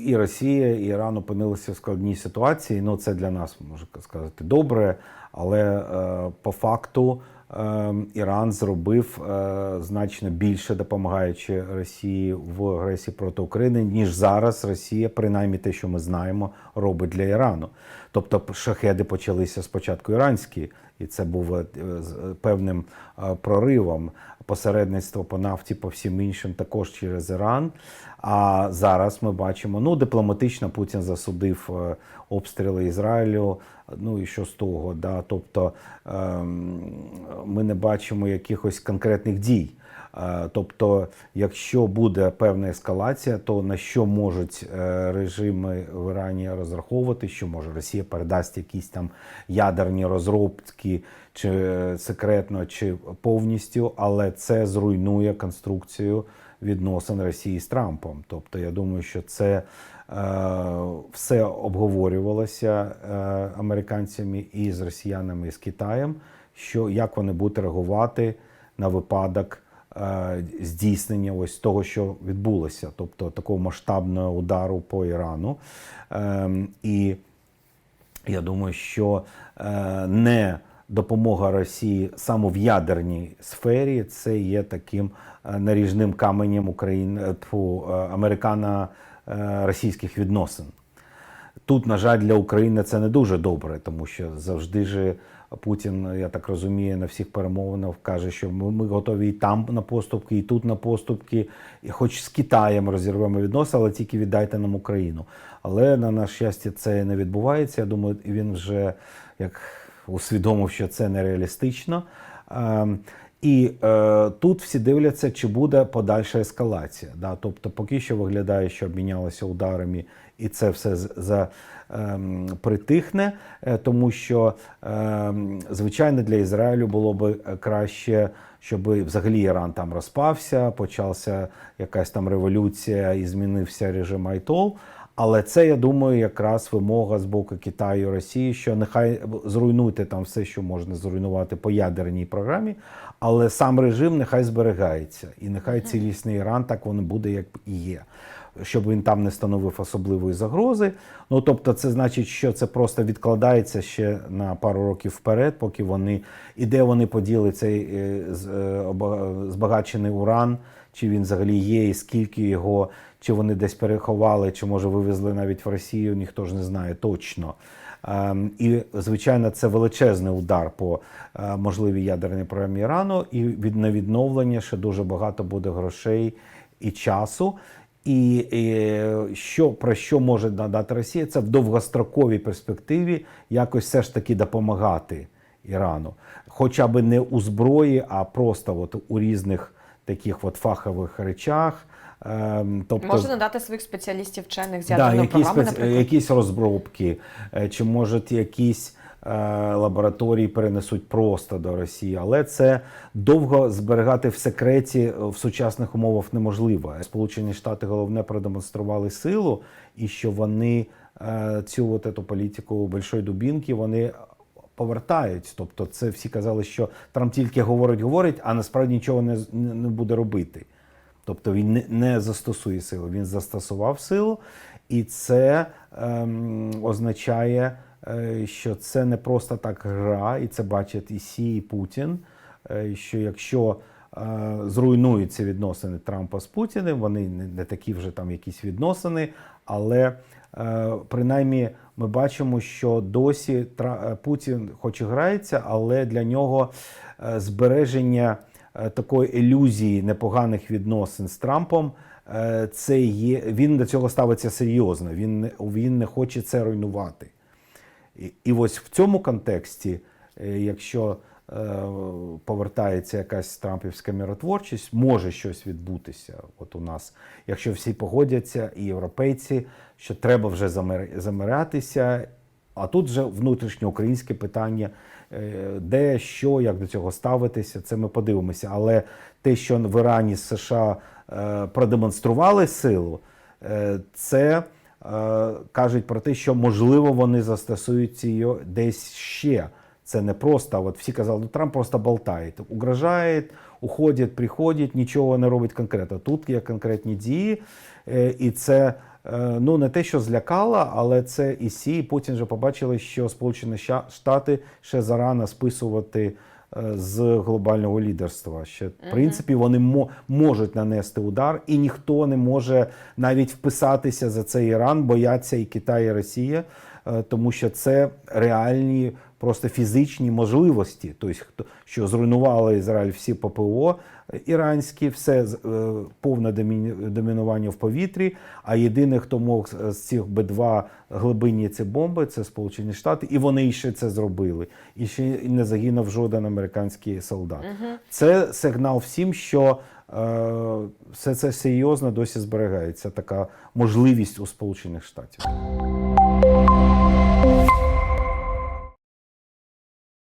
і Росія, і Іран опинилися в складній ситуації. Ну, це для нас можна сказати добре, але е, по факту е, Іран зробив е, значно більше допомагаючи Росії в агресії проти України, ніж зараз Росія, принаймні те, що ми знаємо, робить для Ірану. Тобто шахеди почалися спочатку іранські, і це був е, певним е, проривом. Посередництво по нафті, по всім іншим, також через Іран. А зараз ми бачимо, ну дипломатично Путін засудив е, обстріли Ізраїлю. Ну і що з того? Да? Тобто ем, ми не бачимо якихось конкретних дій. Е, Тобто, якщо буде певна ескалація, то на що можуть е, режими в Ірані розраховувати, що може Росія передасть якісь там ядерні розробки, чи секретно, чи повністю, але це зруйнує конструкцію відносин Росії з Трампом. Тобто, я думаю, що це е, все обговорювалося е, американцями і з росіянами, і з Китаєм, що як вони будуть реагувати на випадок е, здійснення ось того, що відбулося, тобто такого масштабного удару по Ірану. Ем, І я думаю, що е, не допомога Росії саме в ядерній сфері це є таким е, наріжним каменем України е, е, американо-російських відносин. Тут, на жаль, для України це не дуже добре, тому що завжди ж Путін, я так розумію, на всіх перемовинах каже, що ми, готові і там на поступки, і тут на поступки, і хоч з Китаєм розірвемо відносини, але тільки віддайте нам Україну. Але на наше щастя, це не відбувається. Я думаю, він вже як усвідомив, що це нереалістично. Ем, І е, тут всі дивляться, чи буде подальша ескалація. Да? Тобто, поки що виглядає, що обмінялися ударами, і це все за, ем, притихне, е, тому що, ем, звичайно, для Ізраїлю було б е, краще, щоб взагалі Іран там розпався, почалася якась там революція і змінився режим Айтол. Але це, я думаю, якраз вимога з боку Китаю і Росії, що нехай зруйнуйте там все, що можна зруйнувати по ядерній програмі, але сам режим нехай зберігається. І нехай цілісний Іран так воно буде, як і є. Щоб він там не становив особливої загрози. Ну тобто, це значить, що це просто відкладається ще на пару років вперед, поки вони і де вони поділи цей е, е, збагачений уран, чи він взагалі є, і скільки його, чи вони десь переховали, чи може вивезли навіть в Росію, ніхто ж не знає точно. Ем, І, звичайно, це величезний удар по е, можливій ядерній програмі Ірану, і від на відновлення ще дуже багато буде грошей і часу. І, і що про що може надати Росія, це в довгостроковій перспективі якось все ж таки допомагати Ірану, хоча б не у зброї, а просто от у різних таких от фахових речах. Ем, тобто, Може надати своїх спеціалістів вчених з Да, якісь, програми, спец- наприклад. якісь розробки, е, чи можуть якісь е, лабораторії перенесуть просто до Росії, але це довго зберігати в секреті е, в сучасних умовах неможливо. Сполучені Штати головне продемонстрували силу, і що вони цю от ету політику большої дубінки вони повертають. Тобто, це всі казали, що Трамп тільки говорить, говорить, а насправді нічого не, не буде робити. Тобто він не, не застосує силу, він застосував силу, і це ем, означає, е, що це не просто так гра, і це бачать і Сі, і Путін. е, Що якщо е, зруйнуються відносини Трампа з Путіним, вони не, не такі вже там якісь відносини, але е, принаймні ми бачимо, що досі е, Путін хоч і грається, але для нього е, збереження е, такої ілюзії непоганих відносин з Трампом. Це є він до цього ставиться серйозно. Він він не хоче це руйнувати. І, і ось в цьому контексті, якщо повертається якась трампівська миротворчість, може щось відбутися. От у нас, якщо всі погодяться, і європейці, що треба вже замир- замирятися. А тут вже внутрішньоукраїнське питання, е, де, що, як до цього ставитися, це ми подивимося. Але те, що в Ірані США е, продемонстрували силу, е, це е, кажуть про те, що можливо вони застосують її десь ще. Це не просто, от всі казали, ну Трамп просто болтає, угрожає, уходить, приходить, нічого не робить конкретно. Тут є конкретні дії, е, і це е, ну не те, що злякала, але це і сі. Потім вже побачили, що Сполучені Штати ще зарано списувати е, з глобального лідерства. Ще в принципі вони можуть нанести удар, і ніхто не може навіть вписатися за цей Іран, бояться і Китай, і Росія, тому що це реальні. Просто фізичні можливості, тобто що зруйнували Ізраїль всі ППО іранські, все е, повне домінування в повітрі. А єдине, хто мог з- цих Б2 глибинні ці бомби, це Сполучені Штати, і вони ще це зробили. І ще не загинув жоден американський солдат. Це сигнал всім, що е, все це серйозно досі зберігається. Така можливість у Сполучених Штатів.